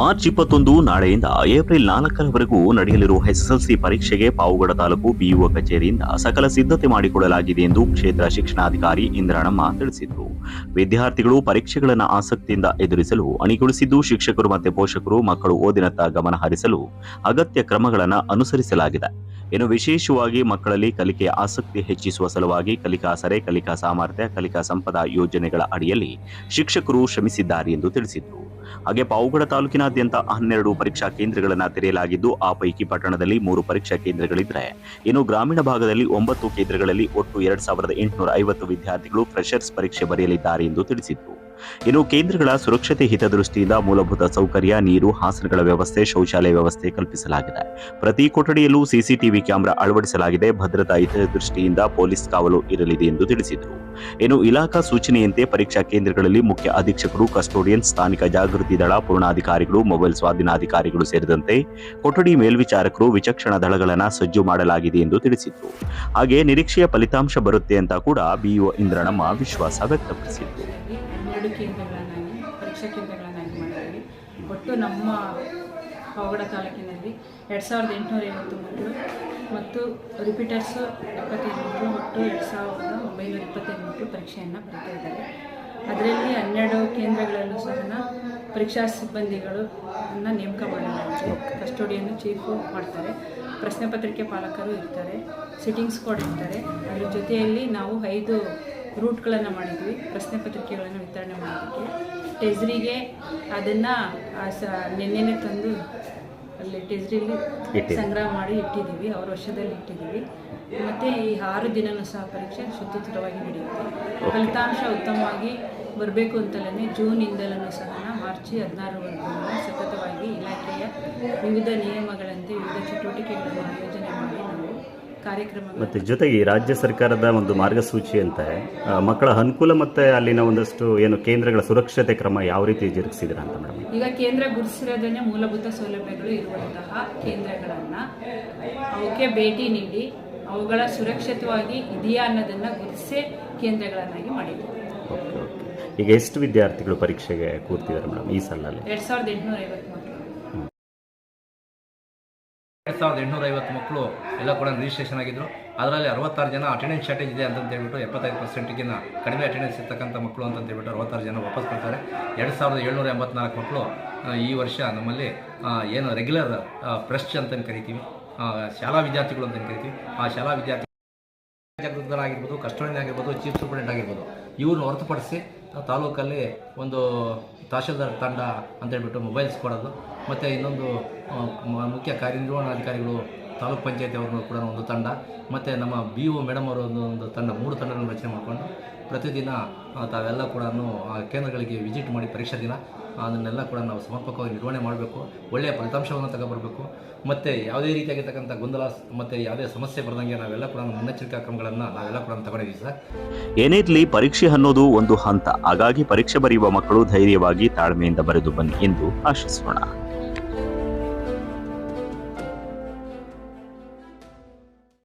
March ಇಪ್ಪತ್ತೊಂದು ನಾಳೆಯಿಂದ April ನಾಲ್ಕರವರೆಗೂ ನಡೆಯಲಿರುವ ಎಸ್ಎಸ್ಎಲ್ಸಿ ಪರೀಕ್ಷೆಗೆ ಪಾವುಗಡ ತಾಲೂಕು ಬಿಇಒ ಕಚೇರಿಯಿಂದ ಸಕಲ ಸಿದ್ಧತೆ ಮಾಡಿಕೊಳ್ಳಲಾಗಿದೆ ಎಂದು ಕ್ಷೇತ್ರ ಶಿಕ್ಷಣಾಧಿಕಾರಿ ಇಂದ್ರಾಣಮ್ಮ ತಿಳಿಸಿದರು. ವಿದ್ಯಾರ್ಥಿಗಳು ಪರೀಕ್ಷೆಗಳನ್ನು ಆಸಕ್ತಿಯಿಂದ ಎದುರಿಸಲು ಅಣಿಗೊಳಿಸಿದ್ದು ಶಿಕ್ಷಕರು ಮತ್ತು ಪೋಷಕರು ಮಕ್ಕಳು ಓದಿನತ್ತ ಗಮನ ಹರಿಸಲು ಅಗತ್ಯ ಕ್ರಮಗಳನ್ನು ಅನುಸರಿಸಲಾಗಿದೆ. ಇನ್ನು ವಿಶೇಷವಾಗಿ ಮಕ್ಕಳಲ್ಲಿ ಕಲಿಕೆಯ ಆಸಕ್ತಿ ಹೆಚ್ಚಿಸುವ ಸಲುವಾಗಿ ಕಲಿಕಾ ಸರೆ, ಕಲಿಕಾ ಸಾಮರ್ಥ್ಯ, ಕಲಿಕಾ ಸಂಪದ ಯೋಜನೆಗಳ ಅಡಿಯಲ್ಲಿ ಶಿಕ್ಷಕರು ಶ್ರಮಿಸಿದ್ದಾರೆ ಎಂದು ತಿಳಿಸಿದರು. ಹಾಗೆ ಪಾವುಗಡ ತಾಲೂಕಿನಾದ್ಯಂತ ಹನ್ನೆರಡು ಪರೀಕ್ಷಾ ಕೇಂದ್ರಗಳನ್ನು ತೆರೆಯಲಾಗಿದ್ದು, ಆ ಪೈಕಿ ಪಟ್ಟಣದಲ್ಲಿ ಮೂರು ಪರೀಕ್ಷಾ ಕೇಂದ್ರಗಳಿದ್ರೆ. ಇನ್ನು ಗ್ರಾಮೀಣ ಭಾಗದಲ್ಲಿ ಒಂಬತ್ತು ಕೇಂದ್ರಗಳಲ್ಲಿ ಒಟ್ಟು ಎರಡ್ ಸಾವಿರದ ಎಂಟುನೂರ ಐವತ್ತು ವಿದ್ಯಾರ್ಥಿಗಳು ಫ್ರೆಷರ್ಸ್ ಪರೀಕ್ಷೆ ಬರೆಯಲಿದ್ದಾರೆ ಎಂದು ತಿಳಿಸಿದ್ರು ಇನ್ನು ಕೇಂದ್ರಗಳ ಸುರಕ್ಷತೆ ಹಿತದೃಷ್ಟಿಯಿಂದ ಮೂಲಭೂತ ಸೌಕರ್ಯ, ನೀರು, ಹಾಸನಗಳ ವ್ಯವಸ್ಥೆ, ಶೌಚಾಲಯ ವ್ಯವಸ್ಥೆ ಕಲ್ಪಿಸಲಾಗಿದೆ. ಪ್ರತಿ ಕೊಠಡಿಯಲ್ಲೂ ಸಿಸಿಟಿವಿ ಕ್ಯಾಮೆರಾ ಅಳವಡಿಸಲಾಗಿದೆ. ಭದ್ರತಾ ಹಿತದೃಷ್ಟಿಯಿಂದ ಪೊಲೀಸ್ ಕಾವಲು ಇರಲಿದೆ ಎಂದು ತಿಳಿಸಿದರು. ಇನ್ನು ಇಲಾಖಾ ಸೂಚನೆಯಂತೆ ಪರೀಕ್ಷಾ ಕೇಂದ್ರಗಳಲ್ಲಿ ಮುಖ್ಯ ಅಧೀಕ್ಷಕರು, ಕಸ್ಟೋಡಿಯನ್, ಸ್ಥಾನಿಕ ಜಾಗೃತಿ ದಳ, ಪೂರ್ಣಾಧಿಕಾರಿಗಳು, ಮೊಬೈಲ್ ಸ್ವಾಧೀನಾಧಿಕಾರಿಗಳು ಸೇರಿದಂತೆ ಕೊಠಡಿ ಮೇಲ್ವಿಚಾರಕರು ವಿಚಕ್ಷಣ ದಳಗಳನ್ನು ಸಜ್ಜು ಮಾಡಲಾಗಿದೆ ಎಂದು ತಿಳಿಸಿದರು. ಹಾಗೆ ನಿರೀಕ್ಷೆಯ ಫಲಿತಾಂಶ ಬರುತ್ತೆ ಅಂತ ಕೂಡ ಬಿಇಒ ಇಂದ್ರಣಮ್ಮ ವಿಶ್ವಾಸ ವ್ಯಕ್ತಪಡಿಸಿದರು. ಹನ್ನೆರಡು ಕೇಂದ್ರಗಳನ್ನಾಗಿ ಪರೀಕ್ಷಾ ಕೇಂದ್ರಗಳನ್ನಾಗಿ ಮಾಡಿದ್ದೀವಿ. ಒಟ್ಟು ನಮ್ಮ ಪಾವಗಡ ತಾಲೂಕಿನಲ್ಲಿ ಎರಡು ಸಾವಿರದ ಎಂಟುನೂರ ಐವತ್ತು ಮಕ್ಕಳು ಮತ್ತು ರಿಪೀಟರ್ಸು ಎಪ್ಪತ್ತೈದು ಮಕ್ಕಳು ಒಟ್ಟು ಎರಡು ಸಾವಿರದ ಒಂಬೈನೂರ ಇಪ್ಪತ್ತೈದು ಮಕ್ಕಳು ಪರೀಕ್ಷೆಯನ್ನು ಬರೀತಾ ಇದ್ದಾರೆ. ಅದರಲ್ಲಿ ಹನ್ನೆರಡು ಕೇಂದ್ರಗಳಲ್ಲೂ ಸಹ ಪರೀಕ್ಷಾ ಸಿಬ್ಬಂದಿಗಳು ಅನ್ನ ನೇಮಕ ಮಾಡಲಾಗಿದೆ. ಕಸ್ಟೋಡಿಯನ್ನು ಚೀಫು ಮಾಡ್ತಾರೆ. ಪ್ರಶ್ನೆ ಪತ್ರಿಕೆ ಪಾಲಕರು ಇರ್ತಾರೆ. ಸಿಟ್ಟಿಂಗ್ ಸ್ಕ್ವಾಡ್ ಇರ್ತಾರೆ. ಅದ್ರ ಜೊತೆಯಲ್ಲಿ ನಾವು ಐದು ರೂಟ್ಗಳನ್ನು ಮಾಡಿದ್ವಿ ಪ್ರಶ್ನೆ ಪತ್ರಿಕೆಗಳನ್ನು ವಿತರಣೆ ಮಾಡೋದಕ್ಕೆ. ಟೆಸ್ರಿಗೆ ಅದನ್ನು ಸ ನಿನ್ನೆನೆ ತಂದು ಅಲ್ಲಿ ಟೆಸ್ರಿಲಿ ಸಂಗ್ರಹ ಮಾಡಿ ಇಟ್ಟಿದ್ದೀವಿ ಅವ್ರ ವರ್ಷದಲ್ಲಿ ಇಟ್ಟಿದ್ದೀವಿ. ಮತ್ತು ಈ ಆರು ದಿನನೂ ಸಹ ಪರೀಕ್ಷೆ ಶುದ್ಧಿತವಾಗಿ ನಡೆಯುತ್ತೆ. ಫಲಿತಾಂಶ ಉತ್ತಮವಾಗಿ ಬರಬೇಕು ಅಂತಲೇ ಜೂನಿಂದಲೂ ಸಹ ಮಾರ್ಚ್ ಹದಿನಾರರವರೆಗೂ ಸತತವಾಗಿ ಇಲಾಖೆಯ ವಿವಿಧ ನಿಯಮಗಳಂತೆ ವಿವಿಧ ಚಟುವಟಿಕೆಗಳನ್ನು ಆಯೋಜನೆ ಮಾಡಿ ನಾವು ಮತ್ತು ಜೊತೆಗೆ ಈ ರಾಜ್ಯ ಸರ್ಕಾರದ ಒಂದು ಮಾರ್ಗಸೂಚಿಯಂತೆ ಅಂತ ಮಕ್ಕಳ ಅನುಕೂಲ ಮತ್ತು ಅಲ್ಲಿನ ಒಂದಷ್ಟು ಏನು ಕೇಂದ್ರಗಳ ಸುರಕ್ಷತೆ ಕ್ರಮ ಯಾವ ರೀತಿ ಜರುಗಿಸಿದ್ರ ಅಂತ ಮೇಡಮ್? ಈಗ ಕೇಂದ್ರ ಗುರುತಿಸಿರೋದನ್ನೇ ಮೂಲಭೂತ ಸೌಲಭ್ಯಗಳು ಇರುವಂತಹ ಕೇಂದ್ರಗಳನ್ನು ಅವಕ್ಕೆ ಭೇಟಿ ನೀಡಿ ಅವುಗಳ ಸುರಕ್ಷಿತವಾಗಿ ಇದೆಯಾ ಅನ್ನೋದನ್ನು ಗುರುತಿಸಿ ಕೇಂದ್ರಗಳನ್ನಾಗಿ ಓಕೆ ಈಗ ಎಷ್ಟು ವಿದ್ಯಾರ್ಥಿಗಳು ಪರೀಕ್ಷೆಗೆ ಕೂರ್ತಿದ್ದಾರೆ ಮೇಡಮ್ ಈ ಸಾಲಲ್ಲಿ ಎರಡು ಸಾವಿರದ ಎಂಟುನೂರ ಐವತ್ತು ಎರಡು ಸಾವಿರದ ಎಂಟುನೂರ ಐವತ್ತು ಮಕ್ಕಳು ಎಲ್ಲ ಕೂಡ ರಿಜಿಸ್ಟ್ರೇಷನ್ ಆಗಿದ್ದರು ಅದರಲ್ಲಿ ಅರವತ್ತಾರು ಜನ ಅಟೆಂಡೆನ್ಸ್ ಶಾರ್ಟೇಜ್ ಇದೆ ಅಂತ ಹೇಳ್ಬಿಟ್ಟು ಎಪ್ಪತ್ತೈದು ಪರ್ಸೆಂಟಿಗಿನ ಕಡಿಮೆ ಅಟೆಂಡೆನ್ಸ್ ಇರ್ತಕ್ಕಂಥ ಮಕ್ಕಳು ಅಂತ ಹೇಳ್ಬಿಟ್ಟು ಅರವತ್ತಾರು ಜನ ವಾಪಸ್ ಬರ್ತಾರೆ. ಎರಡು ಸಾವಿರದ ಏಳ್ನೂರ ಎಂಬತ್ನಾಲ್ಕು ಮಕ್ಕಳು ಈ ವರ್ಷ ನಮ್ಮಲ್ಲಿ ಏನು ರೆಗ್ಯುಲರ್ ಫ್ರೆಶ್ ಅಂತ ಕರಿತೀವಿ. ಶಾಲಾ ವಿದ್ಯಾರ್ಥಿಗಳು ಅಂತ ಕರಿತೀವಿ. ಆ ಶಾಲಾ ವಿದ್ಯಾರ್ಥಿ ಜಾಗೃತರಾಗಿರ್ಬೋದು ಕಸ್ಟೋಡಿಯನ್ ಆಗಿರ್ಬೋದು ಚೀಫ್ ಸೂಪರಿಂಟೆಂಟ್ ಆಗಿರ್ಬೋದು ಇವ್ರನ್ನ ಹೊರತುಪಡಿಸಿ ತಾಲೂಕಲ್ಲಿ ಒಂದು ತಹಶೀಲ್ದಾರ್ ತಂಡ ಅಂತೇಳ್ಬಿಟ್ಟು ಮೊಬೈಲ್ಸ್ ಕೊಡೋದು. ಮತ್ತು ಇನ್ನೊಂದು ಮುಖ್ಯ ಕಾರ್ಯನಿರ್ವಹಣಾಧಿಕಾರಿಗಳು ತಾಲೂಕ್ ಪಂಚಾಯತಿ ಅವ್ರನ್ನೂ ಕೂಡ ಒಂದು ತಂಡ. ಮತ್ತು ನಮ್ಮ ಬಿ ಒ ಮೇಡಮ್ ಅವರು ಒಂದು ತಂಡ, ಮೂರು ತಂಡಗಳನ್ನು ರಚನೆ ಮಾಡಿಕೊಂಡು ಪ್ರತಿದಿನ ತಾವೆಲ್ಲ ಕೂಡ ಆ, ಕೇಂದ್ರಗಳಿಗೆ ವಿಸಿಟ್ ಮಾಡಿ ಪರೀಕ್ಷಾ ದಿನ, ಅದನ್ನೆಲ್ಲ ಕೂಡ ನಾವು ಸಮರ್ಪಕವಾಗಿ ನಿರ್ವಹಣೆ ಮಾಡಬೇಕು. ಒಳ್ಳೆಯ ಫಲಿತಾಂಶವನ್ನು ತಗೊಬರಬೇಕು. ಮತ್ತು ಯಾವುದೇ ರೀತಿಯಾಗಿರ್ತಕ್ಕಂಥ ಗೊಂದಲ, ಮತ್ತು ಯಾವುದೇ ಸಮಸ್ಯೆ ಬರದಂಗೆ ನಾವೆಲ್ಲ ಕೂಡ ಮುನ್ನೆಚ್ಚರಿಕಾ ಕ್ರಮಗಳನ್ನು ನಾವೆಲ್ಲ ಕೂಡ ತಗೊಂಡಿದ್ದೀವಿ ಸರ್. ಏನೇ ಇರಲಿ ಪರೀಕ್ಷೆ ಅನ್ನೋದು ಒಂದು ಹಂತ. ಹಾಗಾಗಿ ಪರೀಕ್ಷೆ ಬರೆಯುವ ಮಕ್ಕಳು ಧೈರ್ಯವಾಗಿ ತಾಳ್ಮೆಯಿಂದ ಬರೆದು ಬನ್ನಿ ಎಂದು ಆಶಿಸೋಣ.